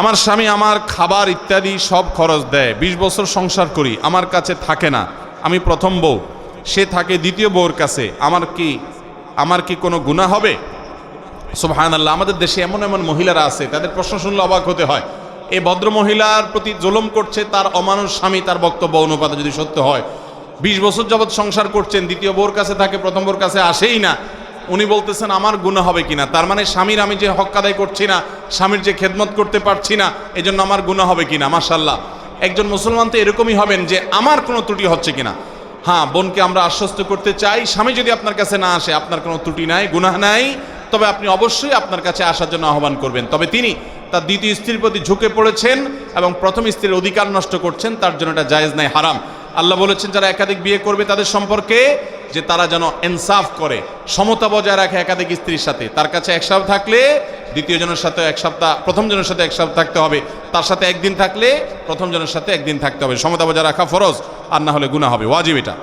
আমার স্বামী আমার খাবার ইত্যাদি সব খরচ দেয়। ২০ বছর সংসার করি, আমার কাছে থাকে না। আমি প্রথম বউ, সে থাকে দ্বিতীয় বউর কাছে। আমার কি আমার কি কোনো গুণা হবে? সুবহান আল্লাহ আমাদের দেশে এমন এমন মহিলারা আছে, তাদের প্রশ্ন শুনলে অবাক হতে হয়। এই ভদ্র মহিলার প্রতি জুলুম করছে, তার অমানুষ স্বামী, তার বক্তব্য অনুপাতে যদি সত্য হয়। বিশ বছর যাবৎ সংসার করছেন, দ্বিতীয় বোর কাছে থাকে, প্রথম বোর কাছে আসেই না। উনি বলতেছেন, আমার গুণা হবে কিনা? তার মানে স্বামীর আমি যে হক আদায় করছি না, স্বামীর যে খেদমত করতে পারছি না, এজন্য আমার গুণা হবে কিনা? মাশাল্লাহ একজন মুসলমান তো এরকমই হবেন যে আমার কোনো ত্রুটি হচ্ছে কিনা? হ্যাঁ বোনকে আমরা আশ্বস্ত করতে চাই। স্বামী যদি আপনার কাছে না আসে, আপনার কোনো ত্রুটি নাই, গুনাহ নাই, তবে আপনি অবশ্যই আপনার কাছে আসার জন্য আহ্বান করবেন। তবে তিনি তার দ্বিতীয় স্ত্রীর প্রতি ঝুঁকে পড়েছেন এবং প্রথম স্ত্রীর অধিকার নষ্ট করছেন, তার জন্য এটা জায়েজ নাই, হারাম। আল্লাহ বলেছেন, যারা একাধিক বিয়ে করবে তাদের সম্পর্কে যে তারা যেন ইনসাফ করে, সমতা বজায় রাখে একাধিক স্ত্রীর সাথে। তার কাছে এক সপ্তাহ থাকলে দ্বিতীয় জনের সাথে এক সপ্তাহ, প্রথম জনের সাথে এক সপ্তাহ থাকতে হবে। তার সাথে একদিন থাকলে প্রথম জনের সাথে একদিন থাকতে হবে। সমতা বজায় রাখা ফরজ, আর না হলে গুণা হবে। ওয়াজিব এটা।